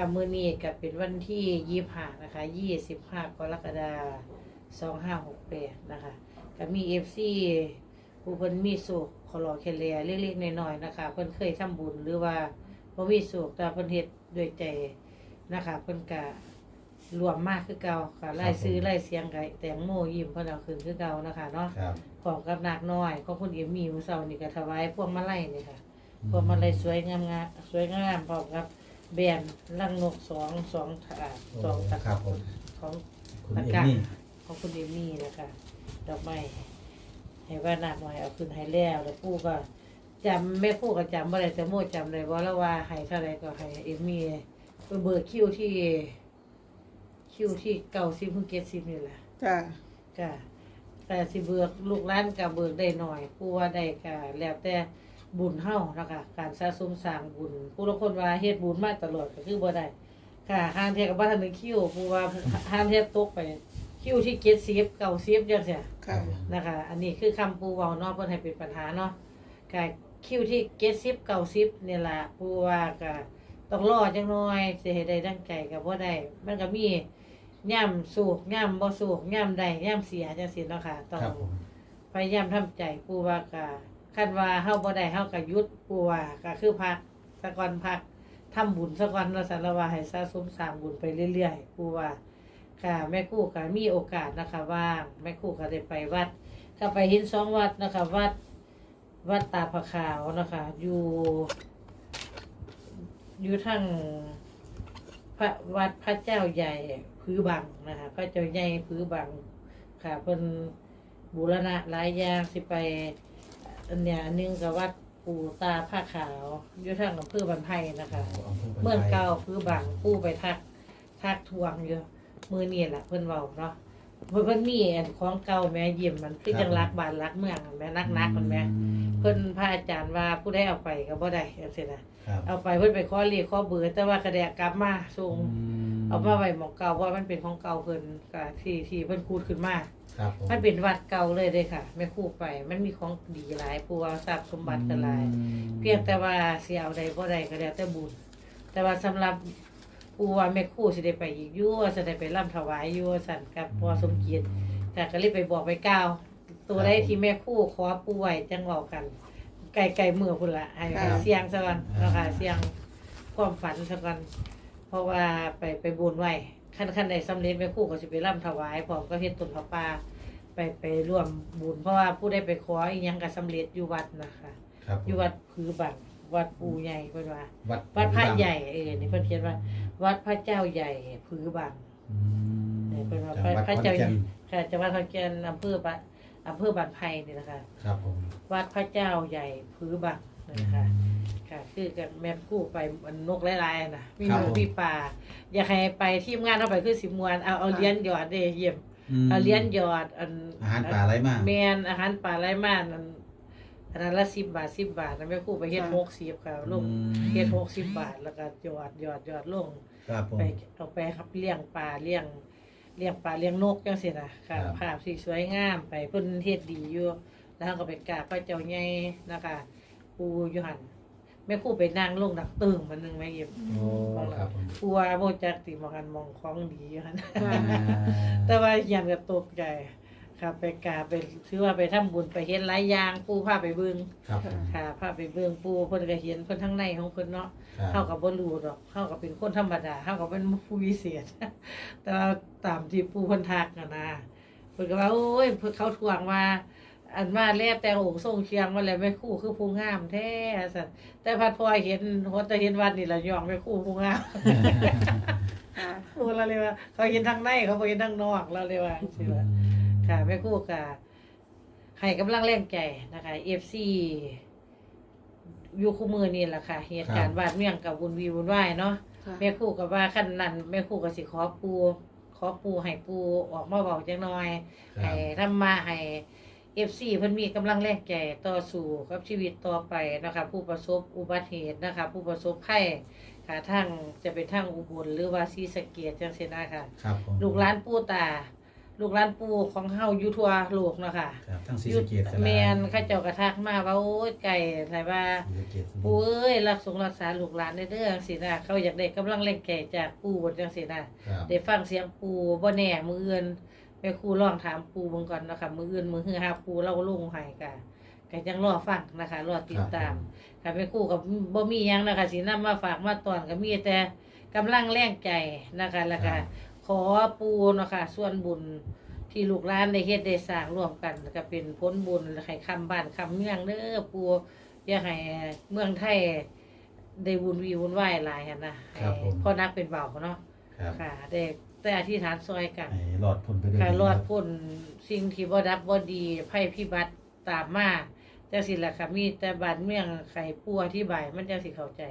ค่ะมื้อนี้ก็เป็นวันที่ยี่ห้านะคะยี่สิบห้ากรกฎาสองห้าหกแปดนะคะก็มีเอฟซีผู้เพิ่นมีสุขขอรอแค่เลียเล็กๆน้อยๆนะคะ เพิ่นเคยทำบุญหรือว่าบ่มีสุขแต่เพิ่นเฮ็ดด้วยใจนะคะ เพิ่นก็รวมมากคือเก่าค่ะไล่ซื้อไล่เสียงไก่แตงโมยิ้มเพิ่นเอาคืนคือเก่านะคะเนาะครับพร้อมกับนักน้อยของคุณเอมมี่มื้อเช้านี่ก็ถวายพวงมาลัยนี่ค่ะพวงมาลัยสวยงามๆสวยงามพร้อมกับ แบรนด์ลังนกสองสองถาดสองตะครับผมของ คุณตะเอกร้ามี่ของคุณเอมมี่นะคะดอกไม้ให้ว่านักน้อยเอาขึ้นให้แล้วแล้วปู่ก็จำแม่ปู่ก็จำบ่ได้แต่โมจำได้บ่แล้วว่าให้เท่าไรก็ให้เอมมี่ไปเบิกคิวที่ คิวที่เก่าสิเพิ่งเก็ตสินี่แหละจ้าก็แต่สิเบิกลูกหล้านก็เบิกได้หน่อยผู้ว่าได้ก็แล้วแต่ บุญเฮานะคะการสะสมสร้างบุญผู้ละคนว่าเฮ็ดบุญมาตลอดก็คือบ่ได้ค่ะห้างเทียกับบ่ทันถึงคิวผู้ว่าห้างเทียตกไปคิวที่70 90จังซี่ค่ะนะคะ อันนี้คือคำปูเว้าเนาะเพิ่นให้เป็นปัญหาเนาะก็คิวที่70 90นี่ล่ะผู้ว่าก็ต้องรอจังหน่อยสิให้ได้ดังใจก็บ่ได้มันก็มีย่ำสูกย่ำบ่สูกย่ำใดย่ำเสียจังซี่เนาะค่ะต้อครับงผมพยายามทำใจปูว่ากะ คันว่าเฮาบ่ได้เฮาก็หยุดปูว่าก็คือพักสะก่อนพักทำบุญสะก่อนเราะสารว่าให้สะสมสร้างบุญไปเรื่อยๆปูว่าค่ะแม่คู่ก็มีโอกาสนะคะว่างแม่คู่ก็ได้ไปวัด ก็ไปเห็นสองวัดนะคะ วัดวัดตาผาขาวนะคะ อยู่ อยู่ทางพระวัดพระเจ้าใหญ่พื้บังนะคะ พระเจ้าใหญ่พื้บังค่ะเพิ่นบูรณะหลายอย่างสิไป อันเนี้ยอันหนึงกับวัดปู่ตาผ้าขาวอยู่ทางอำเภอบันไพนะคะเมืองเก่าคือบังปู่ไปทักทักทวงอยู่มือนี่แหละเพิ่นเว้าเนาะเพิ่นเพิ่นมีอันของเก่าแม่ยิ้มมันคือจังรักบ้านรักเมืองอะแม่นักนักมันแม่เพิ่นพระอาจารย์ว่าผู้ใดเอาไปก็บ่ได้จังซี่นะครับเอาไปเพิ่นไปขอเรียกขอเบอร์แต่ว่ากระแดกกลับมาส่ง เอามาไว้หม้องเก่าเพราะว่ามันเป็นของเก่าเพิ่นก็ที่ที่เพิ่นคูดขึ้นมา ครับผมมันเป็นวัดเก่าเลยเด้ค่ะแม่ครู่ไป มันมีของดีหลายผู้ว่าทรัพย์สมบัติก็หลาย เพียงแต่ว่าสิเอาใดบ่ใดก็แล้วแต่บุญแต่ว่าสำหรับผู้ว่าแม่ครู่สิได้ไปอีกอยู่ว่าสิได้ไปร่ำถวายอยู่ว่าสั่นกับพ่อสมเกียรติค่ะก็เลยไปบอกไปกล่าว ตัวใดที่แม่ครู่ขอปู่ไว้จังเว้ากัน ไกลๆมือพุ่นละให้ให้เสียงซะก่อนเนาะค่ะเสียงความฝันซะก่อน เพราะว่าไปไปบุญไว้ขั้นขั้นใดสำเร็จแม่ครู่ก็สิไปร่ำถวายพร้อมก็เฮ็ดต้นผ้าป่าไปไปร่วมบุญเพราะว่าผู้ได้ไปขออีหยังก็สำเร็จอยู่วัดนะคะ ครับผมอยู่วัดผือบังวัดปูใหญ่เพิ่นว่า วัดวัดพระใหญ่เออนี่เพิ่นเขียนว่า วัดพระเจ้าใหญ่ผือบัง อืมเนี่ยเป็นว่าจังหวัดพระขอนเจ้าแก่นค่ะจังหวัดขอนแก่นอำเภอบ้านอำเภอบ้านไผ่นี่นะคะ ครับผม วัดพระเจ้าใหญ่ผือบัง นะคะค่ะคือกันแม่นกู้ไปมันนกหลายๆน่ะมีนกมีป่าอยากให้ไปทีมงานเอาไปคือสิมวนเอาเอาเหรียญหยอดเด้เยี่ยมมเอาเหรียญหยอดอันอาหารป่าไรมากแมนอาหารป่าไรมากอันอันนั้นละสิบบาทสิบบาทนะแม่ครู่ไปเฮ็ดหกสิบค่ะลงเฮ็ดหกสิบบาทแล้วก็หยอดหยอดหยอดลงครับผมไปเอาไปครับเลี้ยงปลาเลี้ยงเลี้ยงปลาเลี้ยงนกจังซี่นะค่ะครับภาพสีสวยงามไปเพิ่นเฮ็ดดีอยู่แล้วก็ไปกราบพระเจ้าใหญ่นะคะ ปูอยู่หั่นแม่ครู่ไปนั่งลงดักตึงมันหนึงแม่เย็บโอ้ครับผมปูว่าบ่จักติมองกันมองของดีอยู่หั่นอ่า แต่ว่ายันก็ตกใจครับไปกราบไปถือว่าไปทำบุญไปเห็นหลายอย่างปูพาไปเบิ่งครับผมค่ะพาไปเบิ่งปูเพิ่นก็เห็นเพิ่นทั้งในของเพิ่นเนาะครัเฮาบ ก็บ่รู้ดอกเฮาก็เป็นคนธรรมดาเฮาก็เป็นผู้วิเศษ แต่ว่าตามที่ปูเพิ่นทักน่ะนะเพิ่นก็ว่าโอ้ยเพิ่นเขาทวงว่า อันมาแล้วแต่องค์ทรงเชียงมาแล้วแม่ครู่คือผู้งามแท้ซั่นแต่พัดพอเห็นโหแต่เห็นวัดนี่ล่ะย่องแม่ครู่ผู้งามค่ะพูดเราเลยว่า เขาเห็นทางในเขาบ่เห็นทางนอกเราเลยว่าจังซี่ล่ะค่ะแม่ครู่ค่ะให้กำลังแรงใจนะคะเอฟซีอยู่คู่มือนี่แหละค่ะเหตุการณ์บาดเมี่ยงกับวุ่นวีวุ่นวายเนาะค่ะแม่ครู่กับว่าขั้นนั้นแม่ครู่ก็สิขอปูขอปูให้ปูออกมาเบาจังหน่อยครัให้บทำมาให้ เอฟซีเพิ่นมีกำลังแรงใจต่อสู้กับชีวิตต่อไปนะคะผู้ประสบอุบัติเหตุนะคะผู้ประสบภัยค่ะทั้งจะเป็นทั้งอุบลหรือว่าศรีสะเกษจังซี่นะคะครับผมลูกหลานปู่ตา ลูกหลานปู่ของเฮาอยู่ทั่วโลกเนาะค่ะครับทั้งศรีอยู่สะเกษก็หลายแม่นเขาเจ้าก็ทักมาว่าโอ้ยไก่ไผว่าศรีสะเกษปู่เอ้ยรักสงรักษาลูกหลานได้เด้อจังซี่นะเขาอยากได้กำลังแรงใจจากปู่บนจังซี่นะครับได้ฟังเสียงปู่บ่แน่มื้ออื่น แม่ครูลองถามปู่เบิ่งก่อนเนาะค่ะมื้ออื่นมื้อฮือหาปู่เราลงให้ก็ก็จังรอฟังนะคะรอติดตามค่ะแม่ครูกับบ่มีหยังนะคะสินำมาฝากมาตอนก็มีแต่กำลังแรงใจนะคะแล้วก็ขอปูเนาะค่ะส่วนบุญที่ลูกหลานได้เฮ็ดได้สร้างร่วมกันก็เป็นผลบุญให้คำบ้านคำเมืองเด้อปูอย่าให้เมืองไทยได้วุ่นวีวุ่นวายหลายหั่นนะให้พอนักเป็นเบาเนาะครับค่ะได้ แต่อธิษฐานซอยกันให้รอดพ้นไปด้วยค่ะดีรอดคบพ้นสิ่งที่บ่ดับบ่ดีภัยพิบัติตามมาจังสิล่ะค่ะมีแต่บ้านเมืองไข่ปัวที่บายมันจังสิเข้าใจ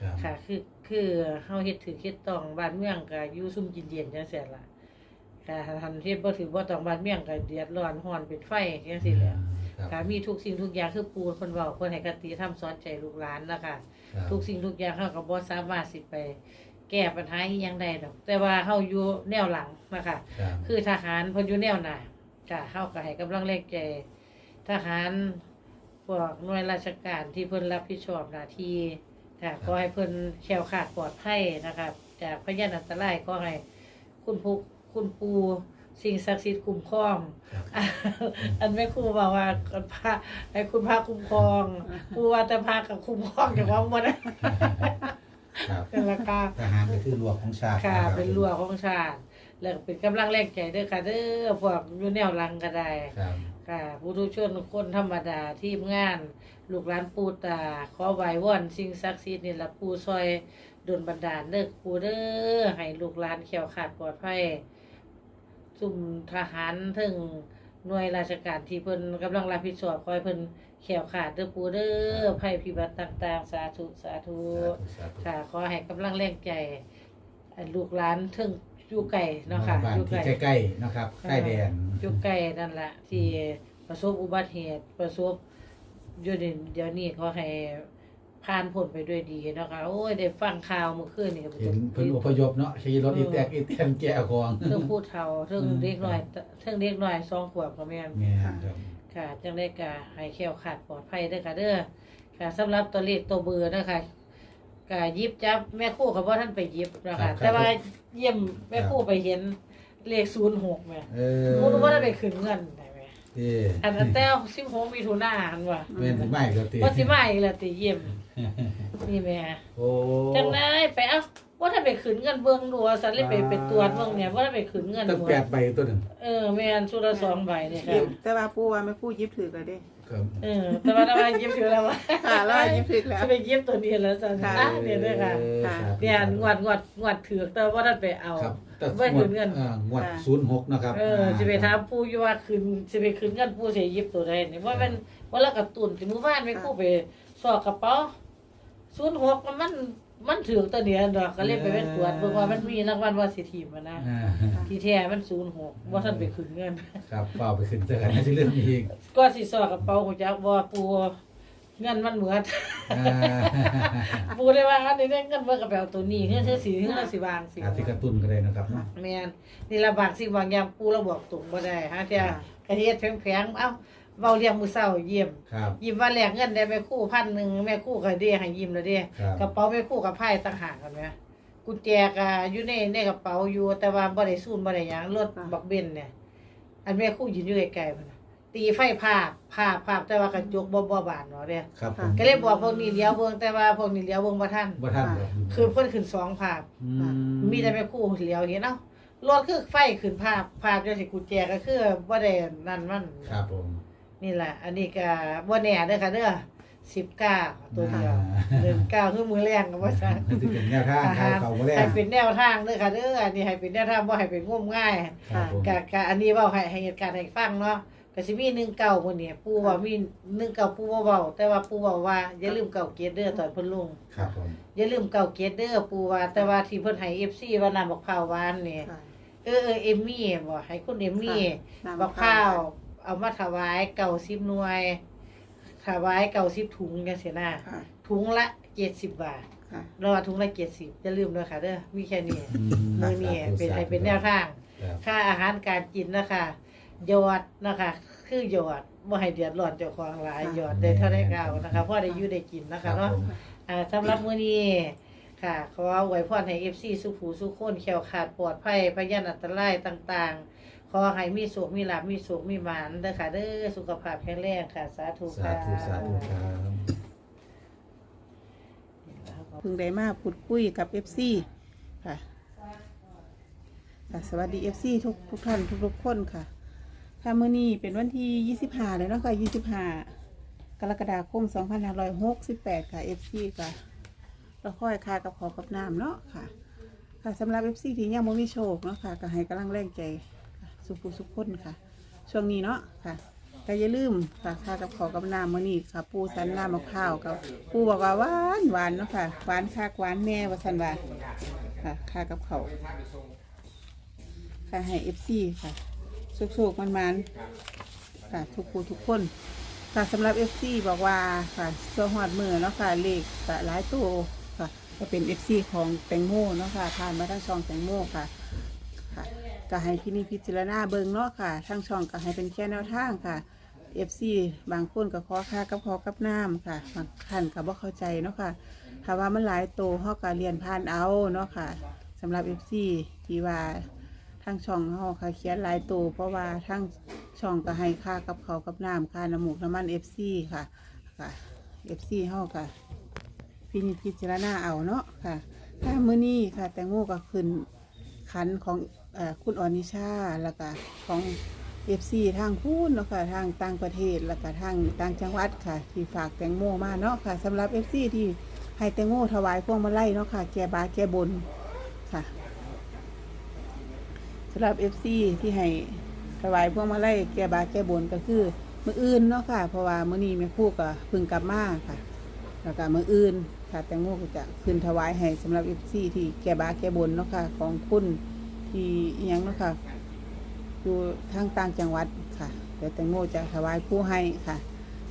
ครับค่ะ คือคือเฮาเฮ็ดถือเฮ็ดต้องบ้านเมืองก็อยู่ซุ่มกินเย็นจังซี่ล่ะค่ะทันที่บ่ถือบ่ต้องบ้านเมืองก็เดือดร้อนร้อนเป็นไฟจังซี่แหละครับค่ะมีทุกสิ่งทุกอย่างคือปูเพิ่นเว้าเพิ่นให้กติธรรมสอนใจลูกหลานนะคะครับทุกสิ่งทุกอย่างเฮาก็บ่สามารถสิไป แก้ปัญหาอีหยังได้ดอก แต่ว่าเฮาอยู่แนวหลังนะคะครับคือทหารเพิ่นอยู่แนวหน้าจ้ะเฮาก็ให้กำลังแรงใจทหารพวกหน่วยราชการที่เพิ่นรับผิดชอบหน้าที่ค่ะขอให้เพิ่นแคล้วคลาดปลอดภัยนะคะจากพยานอันตรายก็ให้คุณผู้คุณปูสิ่งศักดิ์สิทธิ์คุ้มครอง ครับอันแม่ครูบอกว่าพระให้คุณพระคุ้มครองครูว่าแต่พระกับคุ้มครองอย่างว่าหมด ครับเป็นราคาทหารก็คือหลวงของชาติค่ะ รับเป็นรั้วของชาติ แล้วก็เป็นกำลังแรงใจเด้อค่ะเด้อพวกอยู่แนวหลังก็ได้ ครับ ค่ะผู้ทุกชนคนธรรมดาทีมงาน ลูกหลานปูตา ขอไหว้วอนสิ่งศักดิ์สิทธิ์นี่ละปูซอยดลบันดาลเด้อปูเด้อให้ลูกหลานแขวขาดปลอดภัยซุ่มทหารถึงหน่วยราชการที่เพิ่นกำลังรับผิดชอบขอให้เพิ่น แขวขาดเด้อปูเด้อภัยพิบัติต่างๆ สาธุสาธุสาธุค่ะขอให้กำลังแรงใจอันลูกหลานถึงอยู่ไกลเนาะค่ะบ้านอยู่ไกล ที่ใกล้ๆนะครับใกล้แดน อยู่ไกลนั่นแหละที่ประสบอุบัติเหตุประสบอยู่เดี๋ยวเดี๋ยวนี้ขอให้ผ่านพ้นไปด้วยดีเนาะค่ะโอ้ยได้ฟังข่าวเมื่อคืนนี่ก็เห็นเพิ่นอพยพเนาะขี่รถอีแตกอีแตนแก่ของเรื่องผู้เฒ่าเรื่องอืมเด็กน้อยเรื่องเด็กน้อยสองขวบก็แม่นแม่นครับ ค่ะ จังได้กะให้แคล้วขาดปลอดภัยเด้อค่ะเด้อค่ะสำหรับตัวเลขตัวเบอร์นะคะกะยิบจับแม่ครู่กับว่าท่านไปยิบนะครัคะบแต่ว่าเยี่ยมแม่ครู่ไปเห็นเลขศูนย์หกแม่เออมูรู้ว่าท่านไปขึ้นเงินได้ไหมเอ้อันนั้นแต่สิบหกมีทุนาหันว่าแม่นสิไม่ก็ติว่าสิมาอีกแล้วติเยี่ยมนี่แม่โอ้จังได้ไปเอ้า ว่าท่านไปขึ้นเงินเบิ่งดูว่าสันเลยไปไปตรวจเบิ่งเนี่ยว่าท่านไปขึ้นเงินตั้งดูแปดใบตัวหนึงเออแม่นสุดละสองใบเนี่ยหยิค่ะบแต่ว่าปูว่าไม่ปูยิบถือกันเด้ครับเออแต่ว่าทำไมยิ้มถือแล้ววะค่ะแล้วยิบถือแล้วจะไปยิ้มตัวนี้แล้วสันค่ะอะเนี่ยด้วยค่ะออค่ะสาธุเนี่ยงวดงวดงวดถือแต่ว่าท่านไปเอาครับแต่ไว้ถึงเงินอ่างวด06นะครับเออสิไปถามผู้อยู่ว่าคืนสิไปคืนเงินผู้เสียยิบตัวใดเนี่ยว่ามันว่าละกระตุนที่มือบ้านไม่คู่ไปสอกกระเป๋าศูนย์หกมัน มันถือตัวเนี้ยดอกก็เลยไปเป็นตรวจเบิ่งว่ามันมีรางวัลว่าสิทีมานะอ่าที่แท้มันศูนย์หกว่าท่านไปคืนเงิน ครับเปล่าไปขึ้นเจอกันที่เรื่องนี้อีกก็สิสอกกระเป๋าของจักว่าปูเงินมันเหมือน อ่าปูได้ว่าอันนี้ได้เงินเบิ่งกระเป๋าตัวนี้เงินเธอสีเงินสิบางสิอาจสิกระตุ้นก็ได้นะครับเนาะแม่นนี่ละบางสิ่งบางอย่างปูเราบอกตรงบ่ได้ฮะเจ้าค่ะกระเฮ็ดแพงๆเอ้า เว้าเลี้ยงมื้อเช้าเยี่ยมครับ ยิ้มว่าแลกเงินได้แม่ครู่พันหนึ่งแม่ครู่ก็ได้ให้ยิ้มแล้วเด้ครับ กระเป๋าแม่ครู่กับไพ่ต่างหากกันไหมกุญแจก็อยู่ในในกระเป๋าอยู่แต่ว่าบ่ได้ซูนบ่ได้หยังรถค่ะบักเบนเนี่ย อันแม่ครู่ยืนอยู่ไกลๆพุ่นน่ะตีไฟภาพภาพภาพแต่ว่ากระจกบ่บ่บานเนาะเด้ครับผมก็เลยบอกพวกนี้เลี้ยวเบิ่งแต่ว่าพวกนี้เลี้ยวเบิ่งบ่ทันบ่ทันครับคือเพิ่นขึ้นสองภาพอืมีแต่แม่ครู่เลี้ยวเห็นเอ้ารถคือไฟขึ้นภาพภาพจังสิกุญแจก็คือบ่ได้นั่นมัน ครับผม นี่แหละ อันนี้ก็บ่แน่เด้อค่ะเด้อ19ตัวเดียวอ่าเดือนเก้าคือมือแรงก็ว่าซั่นนี่คือเป็นแนวทางเขาเขาบ่แรให้กเป็นแนวทางเด้อค่ะเด้ออันนี้ให้เป็นแนวทางบ่ให้เป็นงมง่ายครับผมกะกะอันนี้เว้าให้ให้เหตุการณ์ให้ฟังเนาะก็สิมี19มื้อนี้ปู่ว่ามี19ปู่บ่เว้าแต่ว่าปู่เว้าว่าอย่าลืมเก่าเกียรติเด้อตอนเพิ่นลงครับผมอย่าลืมเก่าเกียรติเด้อปู่ว่าแต่ว่าที่เพิ่นให้ FC ว่าน้ำบักพร้าวหวานนี่ค่ะเออเออเอมมี่บ่ให้คุณเอมมี่ค่ะบักพร้าว เอามาถวาย90หน่วย ถวาย90ถุงจังซี่นะค่ะถุงละ70บาทค่ะ รอถุงละ70อย่าลืมด้วยค่ะเด้อมีแค่นี้อืมื้อนี้เป็นให้เป็นแนวทาง ครับ ค่าอาหารการกินนะคะหยอดนะคะ คือหยอดบ่ให้เดือดร้อนเจ้าของหลายหยอดได้เท่าได้เก่านะคะพ่อได้อยู่ได้กินนะครัคะบเนาะผม อ่าสำหรับมื้อนี้ค่ะขออวยพรให้ FC สุขหูสุขคนแขวขาดปลอดภัยพยานอันตรายต่างๆ ขอให้มีสุขมีลาภมีสุขมีหมานเด้อค่ะเด้อสุขภาพแข็งแรงค่ะ สาธุสาค่ะธุสาธุครับ เพิ่งได้มาพูดคุยกับ FC ค่ะค่ะสวัสดี FC ทุกทุกท่านทุกทุกๆคนค่ะค่ะมื้อนี้เป็นวันที่ 25เลยเนาะค่ะ25 กรกฎาคม 2568 ค่ะ FC ค่ะเราค่อยค่ากับขอกับน้ำเนาะค่ะ ค่ะสำหรับ FC ที่ยังไม่มีโชคเนาะค่ะก็ให้กำลังแรงใจค่ะ สุขุสุขคนค่ะ ช่วงนี้เนาะค่ะก็อย่าลืมค่ะค่ากับขอกับน้ำมื้อนี้ค่ะ ปูสันน้ำมะพร้าวกับปูบอกว่าหวานหวานเนาะค่ะหวานคักหวานแน่ว่าสันว่าค่ะค่ากับเขาค่ะให้ FC ค่ะสุกๆมันๆค่ะทุกผู้ทุกคนค่ะสำหรับ FC บอกว่าค่ะตัวหอดมือเนาะค่ะเลขกะหลายตัวค่ะ ก็เป็น FC ของแตงโมเนาะค่ะผ่านมาทั้งช่องแตงโมค่ะค่ะ ก็ให้พี่นี่พิจารณาเบิ่งเนาะค่ะทั้งช่องก็ให้เป็นแค่แนวทางค่ะ FC บางคนก็ขอค่ากับขอกับน้ำค่ะบางท่านก็บ่เข้าใจเนาะค่ะถ้าว่ามันหลายตัวเฮาก็เรียนผ่านเอาเนาะค่ะสำหรับ FC ที่ว่าทั้งช่องเฮาค่ะเขียนหลายตัวเพราะว่าทั้งช่องก็ให้ค่ากับเขากับน้ำค่าน้ำหมูกน้ำมัน FC ค่ะค่ะ FC เฮาค่ะพินิจพิจารณาเอาเนาะค่ะถ้ามื้อนี้ค่ะ แตงโมก็ขึ้นขันของ คุณออนิชาแล้วก็ของเอฟซีทางพูนเนาะค่ะทางต่างประเทศแล้วก็ทางต่างจังหวัดค่ะ ที่ฝากแตงโมมาเนาะค่ะสำหรับเอฟซีที่ให้แตงโมถวายพวงมาลัยเนาะค่ะแก่บาแก่บนค่ะสำหรับเอฟซีที่ให้ถวายพวงมาลัยแก่บาแก่บนก็คือมืออื่นเนาะค่ะ เพราะว่ามื้อนี้แม่คู่ก็เพิ่งกลับมาค่ะ แล้วก็มืออื่นค่ะแตงโมก็จะขึ้นถวายให้สำหรับเอฟซีที่แก่บาแก่บนเนาะค่ะของคุณ ที่อิหยังเนาะค่ะอยู่ทางต่างจังหวัดค่ะเดี๋ยวแตงโมจะถวายผู้ให้ค่ะ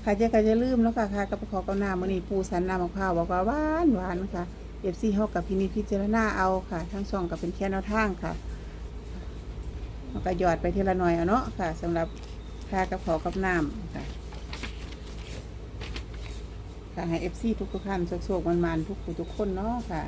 ค่ะจะก็จะลืมเนาะค่ะค่ะกับขอกับน้ำมื้อนี้ปูสันน้ำมะพร้าวบอกว่าหวานหวานค่ะเอฟซีเฮากับพินิจพิจารณาเอาค่ะ ทั้งช่องกับเป็นแค่แนวทางค่ะแล้วก็หยอดไปทีละหน่อยเอาเนาะค่ะสำหรับค่ากับขอกับน้ำค่ะค่ะให้เอฟซีทุกๆท่านโชคๆมันๆทุกผู้ทุกคนเนาะค่ะ